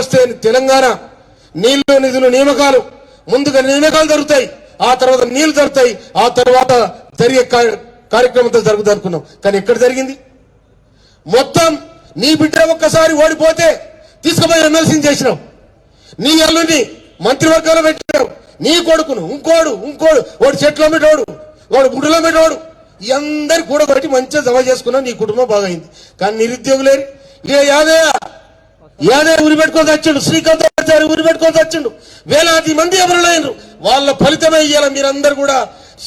వస్తే తెలంగాణ నీళ్ళు నిధులు నియామకాలు ముందుగా నియామకాలు జరుగుతాయి. ఆ తర్వాత నీళ్ళు జరుగుతాయి. ఆ తర్వాత జరిగే కార్యక్రమంతో జరుగుతుంది అనుకున్నాం కానీ ఎక్కడ జరిగింది? మొత్తం నీ బిడ్డ ఒక్కసారి ఓడిపోతే తీసుకుపోయి ఎమ్మెల్సీని చేసినావు నీ అల్లుని మంత్రివర్గంలో పెట్టినావు నీ కొడుకును ఇంకోడు ఇంకోడు వాడు చెట్లో పెట్టాడు వాడు గుడిలో పెట్టాడు ఈ అందరి కూడా పెట్టి మంచిగా జమ చేసుకున్నావు నీ కుటుంబం బాగైంది. కానీ నిరుద్యోగులేరు. ఏ యాదయ్య యాదే ఉరి పెట్టుకొని వచ్చిండు శ్రీకాంత్ ఆచార్య ఉరి పెట్టుకొని వచ్చిండు వేలాది మంది ఎవరు లేరు వాళ్ళ ఫలితమే ఇయ్యాల మీరందరూ కూడా.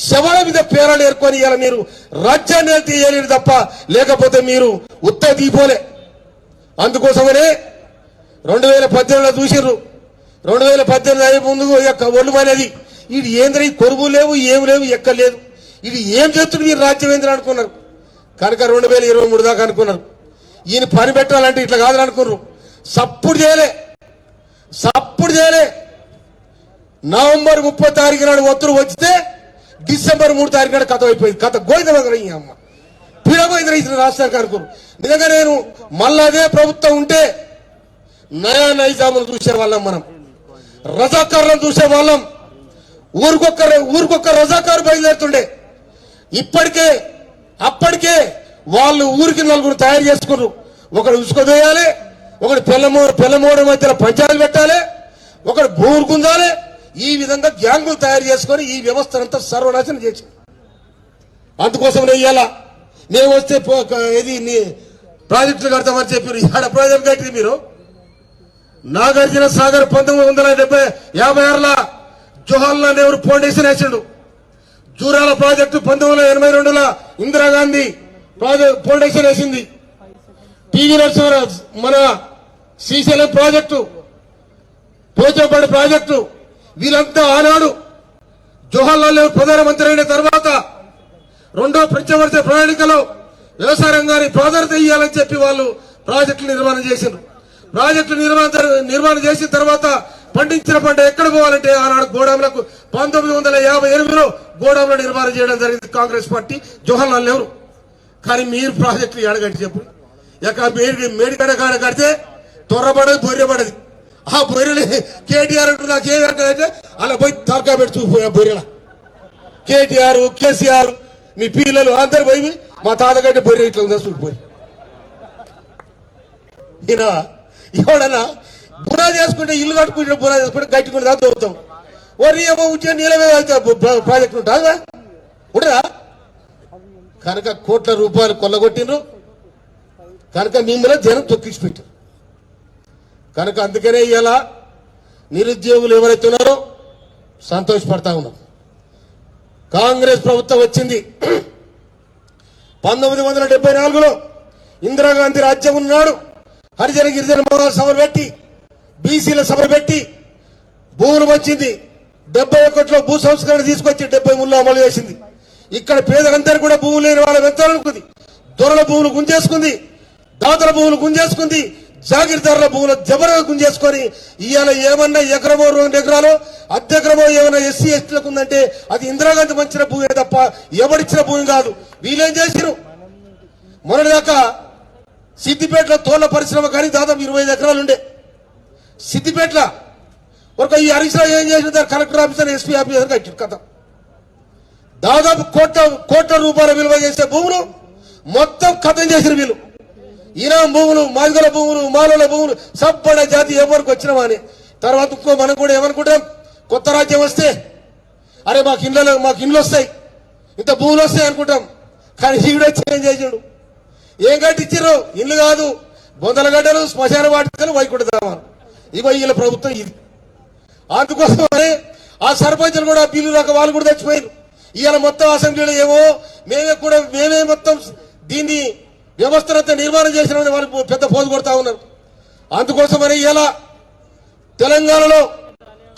శవాల మీద పేరాలు ఏర్కొని ఇయ్యాల మీరు. రాజ్యాన్ని తీయలేరు తప్ప లేకపోతే మీరు ఉత్త దీపోలే అందుకోసమనే రెండు వేల పద్దెనిమిదిలో చూసిర్రు. రెండు వేల పద్దెనిమిది అయ్యే ముందు యొక్క ఒళ్ళు అనేది ఇది ఏంద్ర? ఈ కొరువు లేవు ఏం లేవు ఎక్కలేదు ఇది ఏం చేస్తుంది మీరు రాజ్యం ఏంద్ర అనుకున్నారు? కనుక రెండు వేల ఇరవై మూడు దాకా అనుకున్నారు. ఈయన పని పెట్టాలంటే ఇట్లా కాదని అనుకున్నారు సప్పుడు చేయలే. సప్పుడు చేయలే. నవంబర్ ముప్పై తారీఖు నాడు ఒత్తులు వచ్చితే డిసెంబర్ మూడు తారీఖు నాడు కథ అయిపోయింది. కథ గోవిందమగర ఈ అమ్మ. పీడమైంది ఇతర రాష్ట్రానికి అనుకోరు నిజంగా నేను మళ్ళా అదే ప్రభుత్వం ఉంటే నయా నైజామును చూసే వాళ్ళం మనం. రజాకారులను చూసే వాళ్ళం. ఊరికొక్క ఊరికొక్క రజాకారు బయలుదేరుతుండే. ఇప్పటికే అప్పటికే వాళ్ళు ఊరికి నలుగురు తయారు చేసుకున్నారు. ఒకడు ఉసుకదోయాలి ఒకడు పిల్లమో పిల్లమోడ మధ్యలో పంచాయతీలు పెట్టాలి ఒకడు భూములు గుంజాలి ఈ విధంగా గ్యాంగులు తయారు చేసుకొని ఈ వ్యవస్థనంతా సర్వనాశనం చేసి. అందుకోసం నేను మేము వస్తే ఇది ప్రాజెక్టులు కడతామని చెప్పారు. ఇక్కడ ప్రాజెక్ట్ కట్టి మీరు. నాగార్జున సాగర్ పంతొమ్మిది వందల డెబ్బై యాభై ఆరుల జవహర్లాల్ నెహ్రూ ఫౌండేషన్ వేసిండు. జూరాల ప్రాజెక్టు పంతొమ్మిది వందల ఎనభై రెండులో ఇందిరాగాంధీ ప్రాజెక్ట్ ఫౌండేషన్ వేసింది. టీవీ నరసింహరాజు మన శ్రీశైలం ప్రాజెక్టు పోచంపాడు ప్రాజెక్టు వీళ్ళంతా ఆనాడు జవహర్లాల్ నెహ్రూ ప్రధానమంత్రి అయిన తర్వాత రెండో పంచవర్ష ప్రణాళికలో వ్యవసాయ రంగాన్ని ప్రాధాన్యత ఇవ్వాలని చెప్పి వాళ్ళు ప్రాజెక్టులు నిర్మాణం చేసిండ్రు. ప్రాజెక్టులు నిర్మాణం నిర్మాణం చేసిన తర్వాత పండించిన పంట ఎక్కడ పోవాలంటే ఆనాడు గోడాములకు పంతొమ్మిది వందల యాభై ఎనిమిదిలో గోడాముల నిర్మాణం చేయడం జరిగింది కాంగ్రెస్ పార్టీ జవహర్లాల్ నెహ్రూ. కానీ మీరు ప్రాజెక్టులు ఎడగట్టి చెప్పు. ఇక మేడి మేడికడ కాడ కడితే త్వరపడదు బొర్రెపడదు ఆ బొర్రెలు కేటీఆర్ అంటూ నాకు ఏమి అలా పోయి తరకా పెట్టి చూసిపోయా బొర్రెల. కేటీఆర్ కేసీఆర్ మీ పిల్లలు అందరు పోయి మా తాతగడ్డ బొర్రె ఇట్లా ఉందా చూడిపోయి ఈయన ఎవడన్నా బురా చేసుకుంటే ఇల్లు కట్టుకుంటే బురా చేసుకుంటే గట్టుకుంటే దాని దొరుకుతాం. వరి ఏమో ఉంటే నీళ్ళ మీద వెళ్తే ప్రాజెక్ట్ ఉంటుందా? ఉండదా కనుక కోట్ల రూపాయలు కొల్లగొట్టిండ్రు. కనుక మిమ్మల్ని జనం తొక్కించి పెట్టారు. కనుక అందుకనే ఇలా నిరుద్యోగులు ఎవరైతే ఉన్నారో సంతోషపడతా ఉన్నాం. కాంగ్రెస్ ప్రభుత్వం వచ్చింది. పంతొమ్మిది వందల డెబ్బై నాలుగులో ఇందిరాగాంధీ రాజ్యం ఉన్నాడు. హరిజన గిరిజన మహాసభలు పెట్టి బీసీల సభ పెట్టి భూములు వచ్చింది డెబ్బై ఒకటిలో భూ సంస్కరణ తీసుకొచ్చి డెబ్బై మూడులో అమలు చేసింది. ఇక్కడ పేదలందరూ కూడా భూములు లేని వాళ్ళ వెంతాలనుకుంది దొరల భూములు గుంజేసుకుంది. దాతల భూములు గుంజేసుకుంది. జాగీర్దారుల భూములు జబరదం చేసుకొని ఇవాళ ఏమన్నా ఎకరమో రెండు ఎకరాలు అద్దెకరమో ఏమన్నా ఎస్సీ ఎస్టీలకు ఉందంటే అది ఇందిరాగాంధీ మంచిన భూమే తప్ప ఎవరిచ్చిన భూమి కాదు. వీళ్ళేం చేసిరు మొన్నటిదాకా సిద్దిపేటలో తోళ్ళ పరిశ్రమ కానీ దాదాపు ఇరవై ఐదు ఎకరాలు ఉండే. సిద్దిపేటలో ఒక ఈ హరీశ్రావు ఏం చేసిన దాని కలెక్టర్ ఆఫీసర్ ఎస్పీ ఆఫీసర్ కట్టారు కథ. దాదాపు కోట్ల కోట్ల రూపాయల విలువ చేసే భూములు మొత్తం కథం చేసిన వీళ్ళు. ఈనాం భూములు మాదిగల భూములు మాలల భూములు సబ్బడ జాతి ఎవరికి వచ్చినామా అని తర్వాత ఇంకో మనం కూడా ఏమనుకుంటాం? కొత్త రాజ్యం వస్తే అరే మాకు ఇండ్లలో మాకు ఇండ్లు వస్తాయి. ఇంత భూములు వస్తాయి అనుకుంటాం. కానీ ఈవిడే చేంజ్ చేసాడు ఏం కట్టించారు ఇల్లు కాదు. బొందలగడ్డలు శ్మశాన వాటికలు వైకుంఠధామాలు ఇవో వీళ్ళ ప్రభుత్వం ఇది. అందుకోసమని ఆ సర్పంచులు కూడా బిల్లు రాక వాళ్ళు కూడా తెచ్చిపోయారు ఇవాళ మొత్తం అసెంబ్లీలో ఏమో మేమే కూడా మేమే మొత్తం దీన్ని వ్యవస్థనంతా నిర్మాణం చేసిన వాళ్ళు పెద్ద పోజు కొడతా ఉన్నారు. అందుకోసమని ఇలా తెలంగాణలో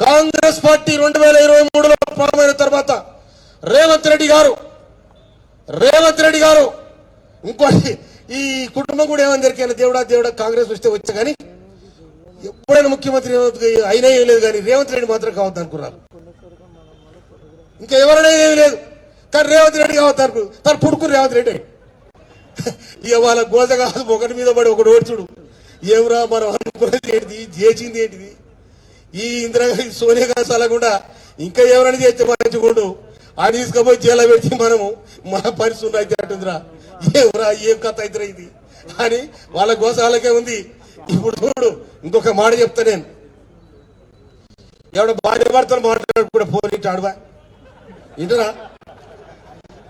కాంగ్రెస్ పార్టీ రెండు వేల ఇరవై మూడులో ప్రారంభమైన తర్వాత రేవంత్ రెడ్డి గారు రేవంత్ రెడ్డి గారు ఇంకోటి ఈ కుటుంబం కూడా ఏమని దొరికాను దేవుడా దేవుడా కాంగ్రెస్ వస్తే వచ్చా కానీ ఎప్పుడైనా ముఖ్యమంత్రి అయినా ఏం లేదు కానీ రేవంత్ రెడ్డి మాత్రం కావద్దు అనుకున్నారు. ఇంకా ఎవరైనా ఏమి లేదు. కానీ రేవంత్ రెడ్డి కావద్దు అనుకు తను పుడుకుని రేవంత్ రెడ్డి. ఇక వాళ్ళ గోజ కాదు ఒకటి మీద పడి ఒకటి ఓడ్చుడు. ఏమరా మనం అనుకున్నది ఏంటిది? చేసింది ఏంటిది? ఈ ఇందిరాగాంధీ సోనియా గాంధీ సలకుండా ఇంకా ఎవరైనా చేస్తే మంచిగుండు ఆ తీసుకుపోయి జైల్లో పెట్టి మనము మన పరిస్థితులు అయితే అంటుందిరా ఏమరా ఏం కథ అయితే ఇది? అని వాళ్ళ గోసాలకే ఉంది. ఇప్పుడు చూడు ఇంకొక మాట చెప్తా నేను. ఎవడ భార్య భర్తలు మాట్లాడకుండా ఫోన్ ఇట్టు ఇంటరా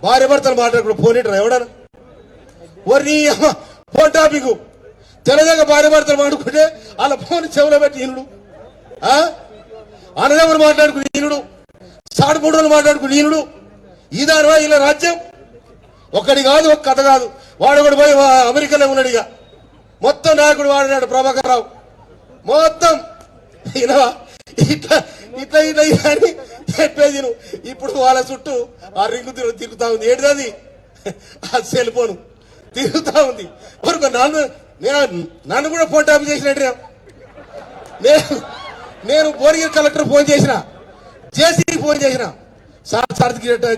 భార్య భర్తలు మాట్లాడకుండా ఫోన్ ఇట్టరా ఎవడన్నా? ఓరి అమ్మ, టాపిక్. తెలంగాణ భార్య భర్తలు వాడుకుంటే వాళ్ళ ఫోన్ చెవులో పెట్టి ఈనుడు. ఆ? అన్నదమ్ములు మాట్లాడుకుని ఈనుడు. సాడుపుడులు మాట్లాడుకుని ఈనుడు. ఇదారా ఇలా రాజ్యం. ఒక్కడి కాదు ఒక కథ కాదు. వాడు ఒకడు పోయి అమెరికాలో ఉన్నాడు ఇక. మొత్తం నాయకుడు వాడినాడు ప్రభాకర్ రావు మొత్తం. ఇలా ఇట్లా ఇట్లా ఇట్లా అని చెప్పేది ఇప్పుడు వాళ్ళ చుట్టూ ఆ రింగు తిరుగుతా ఉంది. ఏంటిది ఆ సెల్ ఫోను. తిరుగుతా ఉంది. వరకు నన్ను నేను నన్ను కూడా ఫోన్ టాప్ చేసినట్టు నేను నేను భువనగిరి కలెక్టర్ ఫోన్ చేసిన. జేసీ ఫోన్ చేసిన. సార్ సార్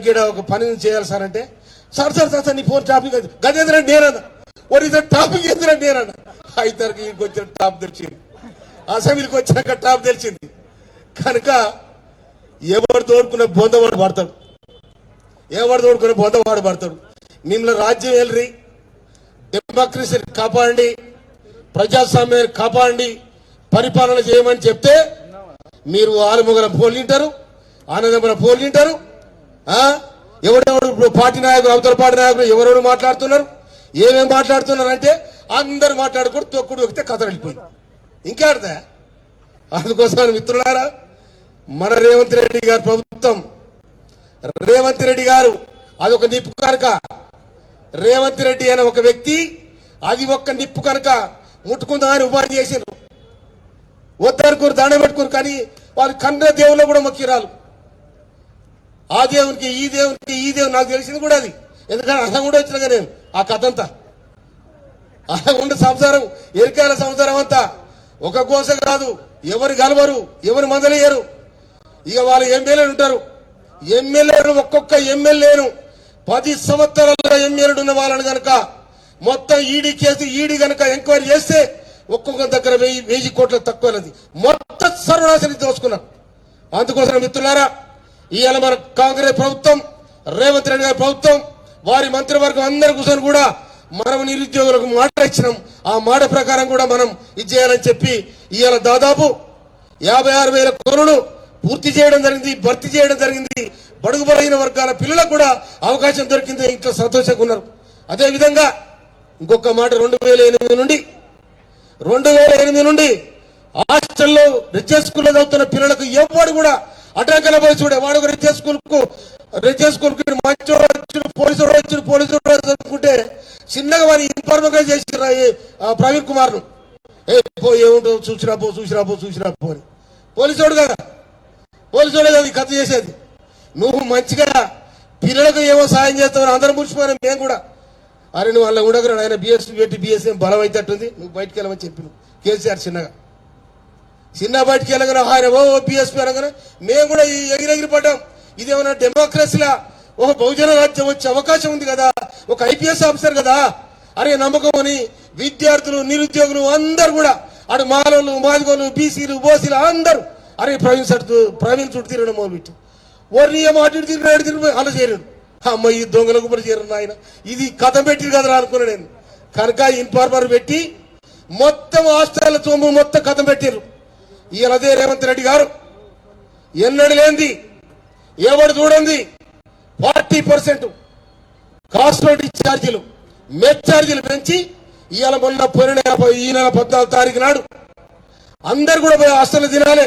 గీడ ఒక పని చేయాలి సార్ అంటే సార్ సార్ సార్ సార్ నీ ఫోన్ టాపిక్ గజేంద్ర నేనన్న. ఒరి టాపిక్ ఏంద్ర నేనన్న. ఐదరికి వచ్చిన టాప్ తెలిసింది అసెంబ్లీకి వచ్చినాక టాప్ తెలిసింది కనుక ఎవరు తోడుకునే బొందవాడు పడతాడు. ఎవరు తోడుకునే బొందవాడు పడతాడు. మిమ్మల్ని రాజ్యం వెళ్ళరి డెమోక్రసీని కాపాడండి ప్రజాస్వామ్యాన్ని కాపాడండి పరిపాలన చేయమని చెప్తే మీరు ఆలుమొగల ఫోన్లు వింటారు ఆనందముల ఫోన్లు వింటారు ఇప్పుడు పార్టీ నాయకులు అవతల పార్టీ నాయకులు ఎవరెవరు మాట్లాడుతున్నారు ఏమేమి మాట్లాడుతున్నారు అంటే అందరు మాట్లాడుకుంటూ తొక్కుడు ఎక్కితే కథ వెళ్ళిపోయింది. ఇంకా ఆడతా? అందుకోసం మిత్రులారా మన రేవంత్ రెడ్డి గారు ప్రభుత్వం రేవంత్ రెడ్డి గారు అదొక నిప్పు కనుక. రేవంత్ రెడ్డి అనే ఒక వ్యక్తి అది ఒక్క నిప్పు కనుక ముట్టుకుందామని ఉపాధి చేసిండ్రు వద్దనుకోరు దండ పెట్టుకోరు కానీ వాళ్ళు కన్న దేవుళ్ళు కూడా మొక్కిరాలు ఆ దేవునికి ఈ దేవునికి ఈ దేవుని నాకు తెలిసింది కూడా అది. ఎందుకంటే అలా కూడా వచ్చినాక నేను ఆ కథ అంతా అలా ఉండే సంసారం ఎరికాయల సంసారం అంతా ఒక కోస కాదు ఎవరు గలవరు ఎవరు మందలేయరు ఇక వాళ్ళు ఎమ్మెల్యేలు ఉంటారు. ఎమ్మెల్యేలు ఒక్కొక్క ఎమ్మెల్యేను పది సంవత్సరాలుగా ఎమ్మెల్యేలు ఉన్న వాళ్ళని కనుక మొత్తం ఈడీ కేసు ఈడీ కనుక ఎంక్వైరీ చేస్తే ఒక్కొక్క దగ్గర వెయ్యి వెయ్యి కోట్ల తక్కువనది. మొత్తం సర్వనాశనం దోచుకున్నారు అందుకోసం మిత్రులారా ఇవాళ మన కాంగ్రెస్ ప్రభుత్వం రేవంత్ రెడ్డి గారి ప్రభుత్వం వారి మంత్రివర్గం అందరి కూర్చొని కూడా మనం నిరుద్యోగులకు మాట ఇచ్చినాం. ఆ మాట ప్రకారం కూడా మనం ఇది చేయాలని చెప్పి ఇవాళ దాదాపు యాభై ఆరు వేల కోరులు పూర్తి చేయడం జరిగింది భర్తీ చేయడం జరిగింది. బడుగు బలహీన వర్గాల పిల్లలకు కూడా అవకాశం దొరికింది. ఇంట్లో సంతోషంగా ఉన్నారు. అదేవిధంగా ఇంకొక మాట రెండు వేల ఎనిమిది నుండి రెండు వేల ఎనిమిది నుండి హాస్టల్లో రిచెస్ స్కూల్లో చదువుతున్న పిల్లలకు ఎవడు కూడా అటాకల పోయి చూడే. వాడు ఒక రిచెస్ స్కూల్కు రిచెస్ స్కూల్కు మంచోడు వచ్చాడు పోలీసు వచ్చిన పోలీసు అనుకుంటే చిన్నగా వారి ఇన్ఫార్మేషన్ చేసిన ప్రవీణ్ కుమార్ను ఏ పో ఏముంటుందో చూసిరా పో చూసిరా పో చూసిరా పో అని. పోలీసోడు కదా. పోలీసోడే కదా కథ చేసేది. నువ్వు మంచిగా పిల్లలకు ఏమో సాయం చేస్తావు అందరం మురిచిపోయినా మేము కూడా. అరే నువ్వు అలా ఉండగరా ఆయన బీఎస్పీ పెట్టి బీఎస్ఎం బలం అయితేట్టుంది నువ్వు బయటికి వెళ్ళమని చెప్పిన కేసీఆర్ చిన్నగా. చిన్న బయటికి వెళ్ళగానే ఆయన ఓ బీఎస్పీ అనగానే మేము కూడా ఈ ఎగిరెగిరి పడ్డాం. ఇదేమన్నా డెమోక్రసీలా ఒక బహుజన రాజ్యం వచ్చే అవకాశం ఉంది కదా? ఒక ఐపీఎస్ ఆఫీసర్ కదా? అరే నమ్మకం అని విద్యార్థులు నిరుద్యోగులు అందరు కూడా అటు మాలలు మాదిగోలు బీసీలు బోసీలు అందరూ అరే ప్రవీణ్ సార్ ప్రవీణ్ చుట్టూ తిరగడం మొదలుపెట్టి ఓర్ని ఏమో అటు ఇటు తిరిగి అటు తిరిగి అలా చేరాడు అమ్మ ఈ దొంగలకు కూడా చేరిన ఆయన ఇది కథ పెట్టి కదరా అనుకున్నాను నేను. కనుక ఇన్ఫార్మర్ పెట్టి మొత్తం హాస్టల్ సొమ్ము మొత్తం కథ పెట్టారు. ఈయన అదే రేవంత్ రెడ్డి గారు. ఎన్నడు లేనిది ఎవడు చూడండి ఫార్టీ పర్సెంట్ కాస్మెటిక్ ఛార్జీలు మెట్ ఛార్జీలు పెంచి ఇవాళ మొన్న పోయిన ఈ నెల పద్నాలుగు తారీఖు నాడు అందరు కూడా పోయి హాస్టల్లో తినాలి.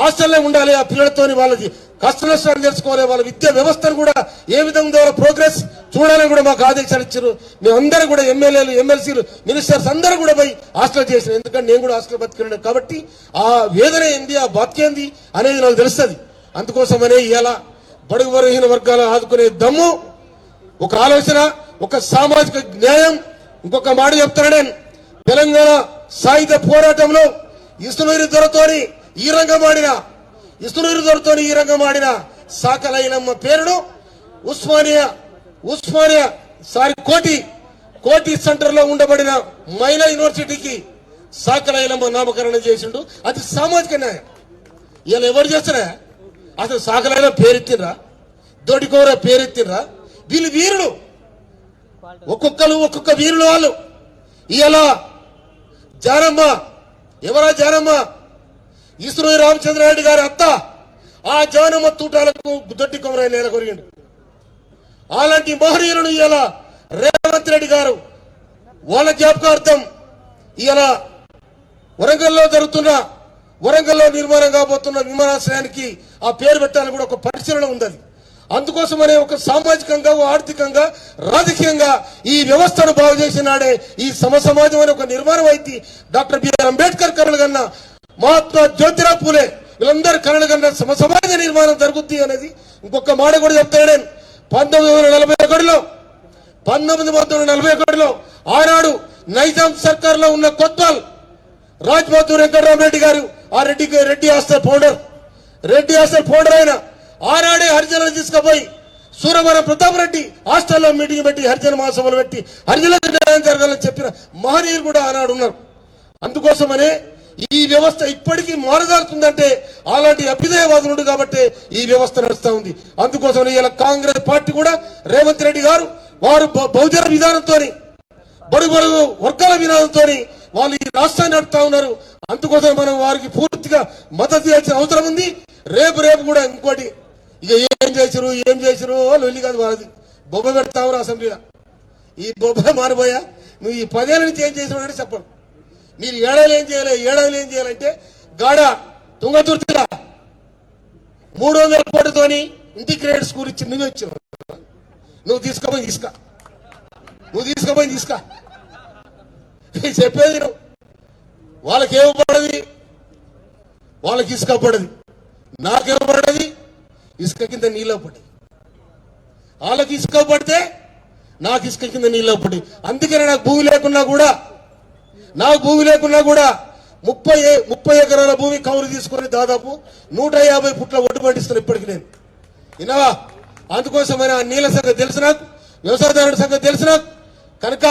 హాస్టల్లో ఉండాలి ఆ పిల్లలతోని వాళ్ళకి కష్ట నష్టాలు తెలుసుకోవాలి వాళ్ళ విద్యా వ్యవస్థను కూడా ఏ విధంగా ప్రోగ్రెస్ చూడాలని కూడా మాకు ఆదేశాలు ఇచ్చారు. మేమందరూ కూడా ఎమ్మెల్యేలు ఎమ్మెల్సీలు మినిస్టర్స్ అందరూ కూడా పోయి హాస్టల్ చేసిన. ఎందుకంటే నేను కూడా హాస్టల్ బతికినాను. కాబట్టి ఆ వేదన ఏంది ఆ బాధ్యంది అనేది నాకు తెలుస్తుంది. అందుకోసమనే ఇవాళ బడుగు బలహీన వర్గాలు ఆదుకునే దమ్ము ఒక ఆలోచన ఒక సామాజిక న్యాయం. ఇంకొక మాట చెప్తాను నేను. తెలంగాణ సాయుధ పోరాటంలో ఇసునూరి దొరతోని ఈ రంగం ఆడిన ఇసునూరి ఈ రంగం ఆడిన సాకలైనమ్మ పేరును ఉస్మానియా ఉస్మానియా సారీ కోటి కోటి సెంటర్లో ఉండబడిన మహిళా యూనివర్సిటీకి సాకలైలమ్మ నామకరణం చేసిండు. అది సామాజిక న్యాయం. ఇలా ఎవరు చేస్తారా అసలు సాకలైన పేరెత్తినరా దొడికోర పేరెత్తినరా వీళ్ళు వీరులు. ఒక్కొక్కరు ఒక్కొక్క వీరులు వాళ్ళు. ఇలా జానమ్మ ఎవరా జానమ్మ? ఇసురు రామచంద్రారెడ్డి గారి అత్త ఆ జానమ్మ తూటాలకు దొడ్డి కొమరాయి నేల కొరిగిండు. అలాంటి మహనీయులను ఇలా రేవంత్ రెడ్డి గారు. వాళ్ళ జ్ఞాపకార్థం ఇలా వరంగల్లో జరుగుతున్న వరంగల్లో నిర్మాణం కాబోతున్న విమానాశ్రయానికి ఆ పేరు పెట్టాలని కూడా ఒక పరిశీలన ఉంది అందుకోసం అందుకోసమనే ఒక సామాజికంగా ఓ ఆర్థికంగా రాజకీయంగా ఈ వ్యవస్థను బాగు చేసినాడే ఈ సమ సమాజం అనే ఒక నిర్మాణం అయితే డాక్టర్ బిఆర్ అంబేద్కర్ కరుణ కన్నా మహాత్మా జ్యోతిరావు పూలే. వీళ్ళందరూ కరణ కన్నా సమ సమాజ నిర్మాణం జరుగుద్ది అనేది ఇంకొక మాట కూడా చెప్తాను నేను. పంతొమ్మిది వందల నలభై ఒకటిలో పంతొమ్మిది వందల నలభై ఒకటిలో ఆనాడు నైజాం సర్కార్లో ఉన్న కొత్వాల్ రాజ్బహదూర్ వెంకటరామరెడ్డి గారు ఆ Reddy Reddy hostel founder. Reddy hostel founder అయిన ఆనాడే హరిజనులు తీసుకుపోయి సూరవరం ప్రతాప్ రెడ్డి హాస్టల్లో మీటింగ్ పెట్టి హరిజన మహాసభలు పెట్టి హరిజనులకు న్యాయం జరగాలని చెప్పిన మహనీయులు కూడా ఆనాడు ఉన్నారు. అందుకోసమనే ఈ వ్యవస్థ ఇప్పటికీ మారదారుతుందంటే అలాంటి అభ్యుదయవాదులుడు కాబట్టి ఈ వ్యవస్థ నడుస్తూ ఉంది. అందుకోసం ఇలా కాంగ్రెస్ పార్టీ కూడా రేవంత్ రెడ్డి గారు వారు బ- బహుజన విధానంతో బడు బడుగు వర్గాల విధానంతో వాళ్ళు ఈ రాష్ట్రాన్ని నడుపుతా ఉన్నారు. అందుకోసం మనం వారికి పూర్తిగా మద్దతు ఇవ్వాల్సిన అవసరం ఉంది. రేపు రేపు కూడా ఇంకోటి. ఇక ఏం చేసిరు ఏం చేసిరు వాళ్ళు వెళ్ళి కాదు వాళ్ళది బొబ్బ పెడతా అసెంబ్లీలో. ఈ బొబ్బ మారిపోయా? నువ్వు ఈ పదేళ్ళ నుంచి ఏం చేసినావు చెప్పండి మీరు ఏడాది ఏం చేయాలి? ఏడాది ఏం చేయాలంటే గాడ తుంగతుర్తిగా మూడు వందల కోట్లతోని ఇంటిగ్రేటెడ్ స్కూల్ ఇచ్చి నువ్వే ఇచ్చావు. నువ్వు తీసుకోపోయి తీసుకా నువ్వు తీసుకోపోయి తీసుకా చెప్పేది నువ్వు వాళ్ళకి ఏమపడది వాళ్ళకి ఇసుక పడది. నాకేమపడది ఇసుక కింద నీళ్ళ పడి వాళ్ళకి ఇసుక పడితే నాకు ఇసుక కింద నీళ్ళ పడి అందుకనే నాకు భూమి లేకున్నా కూడా నాకు భూమి లేకున్నా కూడా ముప్పై ముప్పై ఎకరాల భూమి కౌలు తీసుకొని దాదాపు నూట యాభై పుట్ల ఒడ్డు పండిస్తున్నాను ఇప్పటికి నేను. విన్నావా? అందుకోసమైన ఆ నీళ్ళ సంగతి తెలుసు నాకు వ్యవసాయదారుడి సంగతి తెలుసు నాకు. కనుక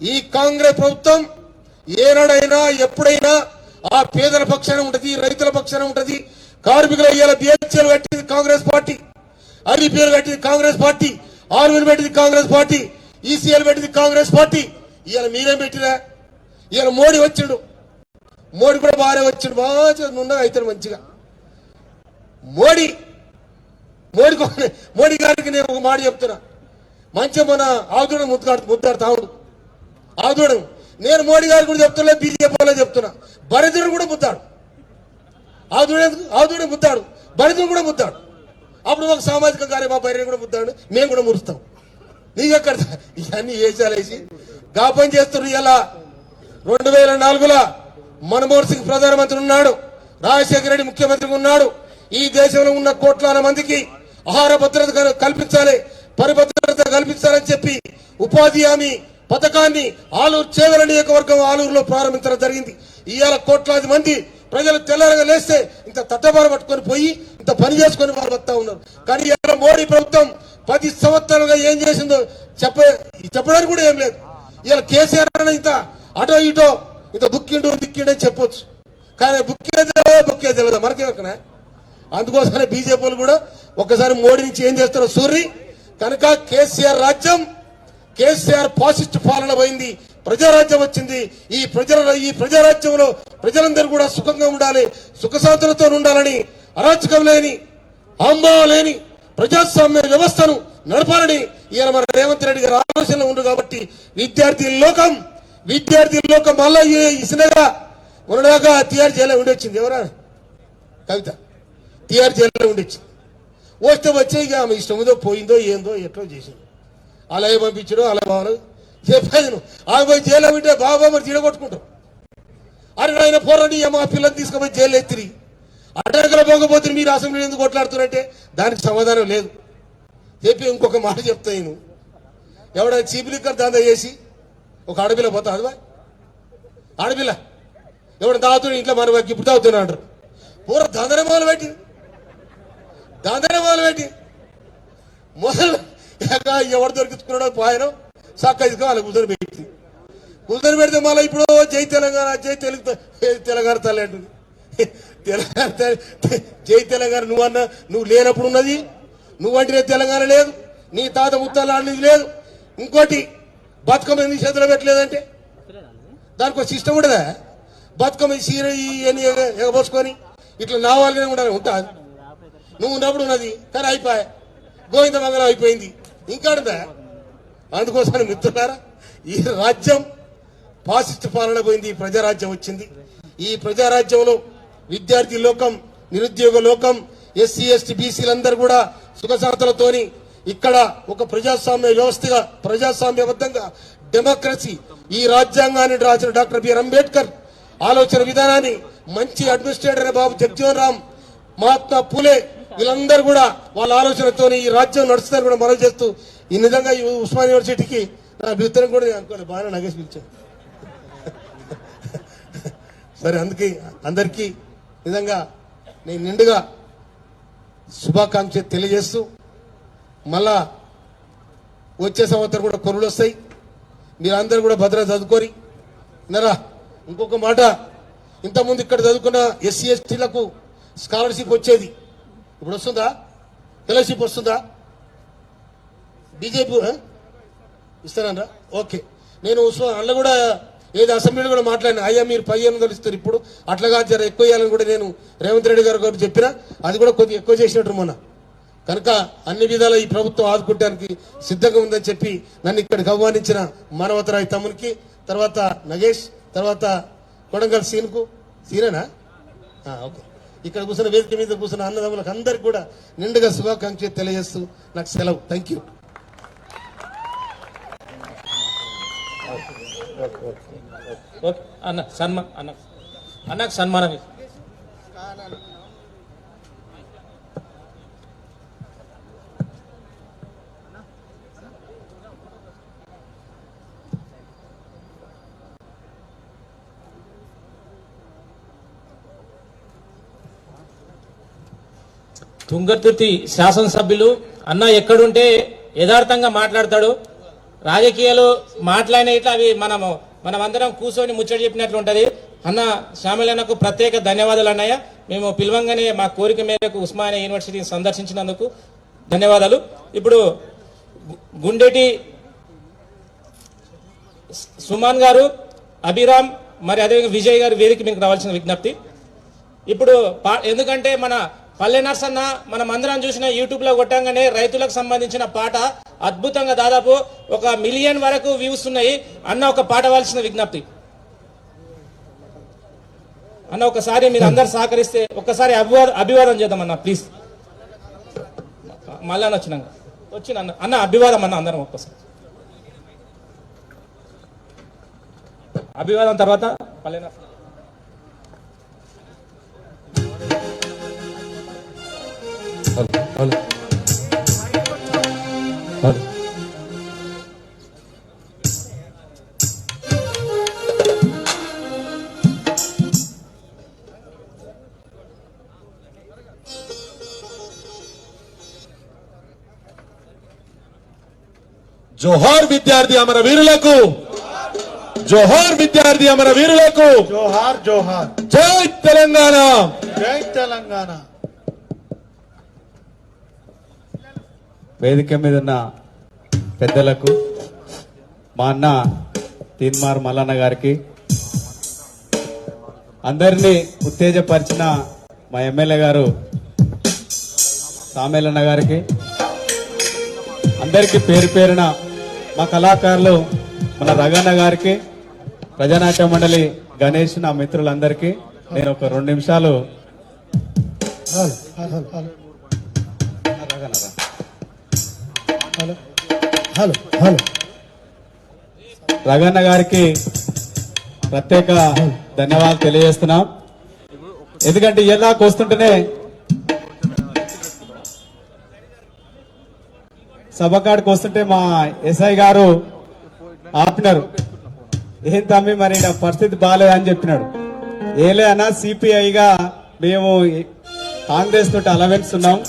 ఈ కాంగ్రెస్ ప్రభుత్వం ఏనాడైనా ఎప్పుడైనా ఆ పేదల పక్షాన ఉంటది రైతుల పక్షాన ఉంటది కార్మికుల ఇవాళ బిహెచ్ఎల్ కట్టింది కాంగ్రెస్ పార్టీ ఐబీపీఎల్ కట్టింది కాంగ్రెస్ పార్టీ ఆర్మీలు పెట్టింది కాంగ్రెస్ పార్టీ ఈసీఎల్ పెట్టింది కాంగ్రెస్ పార్టీ. ఇవాళ మీరేం పెట్టినా ఇవాళ మోడీ వచ్చిండు. మోడీ కూడా బాగానే వచ్చిండు. బాగా నున్నగా అవుతాడు మంచిగా. మోడీ మోడీ మోడీ గారికి నేను ఒక మాట చెప్తున్నా. మంచిగా మన ఆవుదూడ ముద్దాడు ముద్దాడుతా ఉండు నేను మోడీ గారు కూడా చెప్తున్నా బీజేపీ వాళ్ళే చెప్తున్నా. భరతుడు కూడా ముద్దాడు. ఆవుదూడ ఆవుదూడ ముద్దాడు. భరతుడు కూడా ముద్దాడు. అప్పుడు ఒక సామాజిక కార్యం మా బయట కూడా ముద్దాడు. మేము కూడా మురుస్తాం. నీకెక్కడ? ఇవన్నీ వేసాలేసి గాపం పని చేస్తున్నారు ఇలా రెండు వేల నాలుగులో మన్మోహన్ సింగ్ ప్రధానమంత్రి ఉన్నాడు. రాజశేఖర రెడ్డి ముఖ్యమంత్రి ఉన్నాడు. ఈ దేశంలో ఉన్న కోట్లాన మందికి ఆహార భద్రత కల్పించాలి పరిభద్రత కల్పించాలని చెప్పి ఉపాధి హామీ పథకాన్ని ఆలూరు చేవల నియోజకవర్గం ఆలూరులో ప్రారంభించడం జరిగింది. ఇవాళ కోట్లాది మంది ప్రజలు తెల్లారగా లేస్తే ఇంత తట్టబార పట్టుకొని పోయి ఇంత పని చేసుకొని వాళ్ళు వస్తా ఉన్నారు. కానీ ఇవాళ మోడీ ప్రభుత్వం పది సంవత్సరాలుగా ఏం చేసిందో చెప్ప చెప్పడానికి కూడా ఏం లేదు. ఇవాళ కేసీఆర్ ఇంత అటో ఇటో ఇంత బుక్కిండు దిక్కిండు అని చెప్పొచ్చు. కానీ బుక్కే తెలియదు బుక్కే తెలియదు మనకేమక్కనే అందుకోసమే బీజేపీలు కూడా ఒక్కసారి మోడీ నుంచి ఏం చేస్తారో సూర్రి. కనుక కేసీఆర్ రాజ్యం కేసీఆర్ పాసిస్ట్ పాలన పోయింది ప్రజారాజ్యం వచ్చింది. ఈ ప్రజల ఈ ప్రజారాజ్యంలో ప్రజలందరూ కూడా సుఖంగా ఉండాలి సుఖశాంతులతో ఉండాలని అరాచకం లేని ఆంబావం లేని ప్రజాస్వామ్య వ్యవస్థను నడపాలని ఈయన మన రేవంత్ రెడ్డి గారి ఆలోచనలో ఉంది కాబట్టి విద్యార్థి లోకం విద్యార్థుల్లో ఒక మళ్ళా ఇసినగా ఉన్నదాకా టీఆర్ జైల్లో ఉండొచ్చింది. ఎవరా? కవిత. టీఆర్ జైల్లో ఉండొచ్చింది. వస్తే వచ్చే ఇక ఆమె ఇష్టం ఉందో పోయిందో ఏందో ఎట్లో చేసింది. అలా ఏ పంపించడో అలా బాగా చెప్పేది ఆమె పోయి జైల్లో ఉంటే బాబా మరి తిడగొట్టుకుంటాం అరే ఆయన పోరండి మా పిల్లల్ని తీసుకుపోయి జైలు ఎత్తిరి. అటకల పోకపోతే మీరు అసెంబ్లీ ఎందుకు కొట్లాడుతున్నారంటే దానికి సమాధానం లేదు. చెప్పి ఇంకొక మాట చెప్తా నేను. ఎవడైనా చీప్ లిక్కర్ చేసి ఒక ఆడపిల్ల పోతా అదివా ఆడపిల్ల ఎవడు తాగుతుడు ఇంట్లో మన వారికి ఇప్పుడు తాగుతున్నా అంటారు. పూర దందన మొదలు పెట్టి దందన మొదలు పెట్టి మొదలు ఎవరు దొరికించుకున్నాడో పోయాను చక్క ఇదిగా వాళ్ళ పెట్టి. కుదిరి పెడితే మళ్ళీ ఇప్పుడు జై తెలంగాణ జై తెలుగు తెలంగాణ తల్లి అంటుంది. తెలంగాణ తల్లి- జై తెలంగాణ నువ్వన్నా నువ్వు లేనప్పుడు ఉన్నది. నువ్వంటే తెలంగాణ లేదు. నీ తాత ముత్తాలు ఆడినది లేదు. ఇంకోటి బతుకమ్మ నీ చేతిలో పెట్టలేదంటే? దానికి ఒక సిస్టమ్ ఉండదా? బతుకమ్మ ఈ సీర ఇవన్నీ ఎగబోసుకొని ఇట్లా నా ఉండాలి ఉంటుంది నువ్వు ఉన్నప్పుడు ఉన్నది కానీ అయిపోయా. గోవింద మంగళం అయిపోయింది. ఇంకా అందుకోసం మిత్రులారా ఈ రాజ్యం ఫాసిస్ట్ పాలన పోయింది ఈ ప్రజారాజ్యం వచ్చింది. ఈ ప్రజారాజ్యంలో విద్యార్థి లోకం నిరుద్యోగ లోకం ఎస్సీ ఎస్టీ బీసీలందరూ కూడా సుఖశాంతులతోని ఇక్కడ ఒక ప్రజాస్వామ్య వ్యవస్థగా ప్రజాస్వామ్యబద్ధంగా డెమోక్రసీ ఈ రాజ్యాంగాన్ని రాసిన డాక్టర్ బిఆర్ అంబేద్కర్ ఆలోచన విధానాన్ని మంచి అడ్మినిస్ట్రేటర్ బాబు జగ్జీవన్ రామ్ మహాత్మా పూలే వీళ్ళందరూ కూడా వాళ్ళ ఆలోచనతో ఈ రాజ్యం నడుస్తుందని కూడా మనం చేస్తూ ఈ నిజంగా ఈ ఉస్మాన్ యూనివర్సిటీకి నా అభ్యుత్తరం కూడా నేను అనుకోలేదు. బాగా నగేసి పిలిచాను సరే అందుకే అందరికీ నిజంగా నేను నిండుగా శుభాకాంక్ష తెలియజేస్తూ మళ్ళా వచ్చే సంవత్సరం కూడా కొనులు వస్తాయి. మీరందరూ కూడా భద్రత చదువుకొని నరా ఇంకొక మాట. ఇంతకుముందు ఇక్కడ చదువుకున్న ఎస్సీ ఎస్టీలకు స్కాలర్షిప్ వచ్చేది. ఇప్పుడు వస్తుందా? ఫెలోషిప్ వస్తుందా? బీజేపీ ఇస్తానరా? ఓకే. నేను అందులో కూడా ఏది అసెంబ్లీలో కూడా మాట్లాడిన. అయ్యా మీరు పై ఎనిమిది ఇస్తారు ఇప్పుడు. అట్లాగా జర ఎక్కువ ఇవ్వాలని కూడా నేను రేవంత్ రెడ్డి గారు గారు చెప్పిన. అది కూడా కొద్దిగా ఎక్కువ చేసినట్టు మొన్న. కనుక అన్ని విధాల ఈ ప్రభుత్వం ఆదుకుంటానికి సిద్ధంగా ఉందని చెప్పి నన్ను ఇక్కడికి ఆహ్వానించిన మానవతరాయ్ తమ్మునికి తర్వాత నగేష్ తర్వాత కొడంగల్ సీన్కు. సీనేనా? ఆ, ఓకే. ఇక్కడ కూర్చున్న వేదిక మీద కూర్చున్న అన్నదమ్ములకు అందరికి కూడా నిండుగా శుభాకాంక్షలు తెలియజేస్తూ నాకు సెలవు. Thank you okay. అన్న సన్మాన్ అన్న. అన్నకు సన్మానం తుంగతుర్తి శాసనసభ్యులు అన్న ఎక్కడుంటే యథార్థంగా మాట్లాడతాడు. రాజకీయాలు మాట్లాడిన ఇట్లా అవి మనము మనమందరం కూర్చొని ముచ్చట చెప్పినట్లు ఉంటుంది. అన్న శ్యామలన్నకు ప్రత్యేక ధన్యవాదాలు అన్నయ్య. మేము పిలవంగానే మా కోరిక మేరకు ఉస్మానియా యూనివర్సిటీని సందర్శించినందుకు ధన్యవాదాలు. ఇప్పుడు గు- గుండెటి సుమాన్ గారు అభిరామ్ మరి అదేవిధంగా విజయ్ గారు వేదిక మీకు రావాల్సిన విజ్ఞప్తి. ఇప్పుడు పా- ఎందుకంటే మన పల్లె నర్సన్న మనం అందరం చూసిన యూట్యూబ్లో కొట్టంగానే రైతులకు సంబంధించిన పాట అద్భుతంగా దాదాపు ఒక మిలియన్ వరకు వ్యూస్ ఉన్నాయి. అన్న ఒక పాట వాల్సిన విజ్ఞప్తి. అన్న ఒకసారి మీరు అందరు సహకరిస్తే ఒక్కసారి అభివాదం అభివాదం చేద్దాం అన్న ప్లీజ్ మళ్ళా వచ్చినాక. వచ్చిన అన్న అన్న అభివాదం అన్న అందరం ఒక్కసారి. అభివాదం తర్వాత Palle Narsanna. Hello hello hello జోహార్ విద్యార్థి అమర వీరులకు జోహార్ విద్యార్థి అమర వీరులకు జోహార్ జోహార్ జై తెలంగాణ జై తెలంగాణ వేదిక మీద ఉన్న పెద్దలకు మా అన్న తీన్మార్ మల్లన్న గారికి అందరినీ ఉత్తేజపరిచిన మా ఎమ్మెల్యే గారు సామేలన్న గారికి అందరికీ పేరు పేరున మా కళాకారులు మన రగన్న గారికి ప్రజానాట్య మండలి గణేష్ నా మిత్రులందరికీ నేను ఒక రెండు నిమిషాలు హలో హలో హలో. రగన్న గారికి ప్రత్యేక ధన్యవాదాలు తెలియజేస్తున్నాం. ఎందుకంటే ఇలాకి వస్తుంటేనే సభ కాడికి వస్తుంటే మా ఎస్ఐ గారు ఆపినారు. ఏం తమ్మి మరి నా పరిస్థితి బాగాలేదని చెప్పినాడు. ఏలే అన్న సిపిఐగా మేము కాంగ్రెస్ తోటి అలవెన్స్ ఉన్నాం.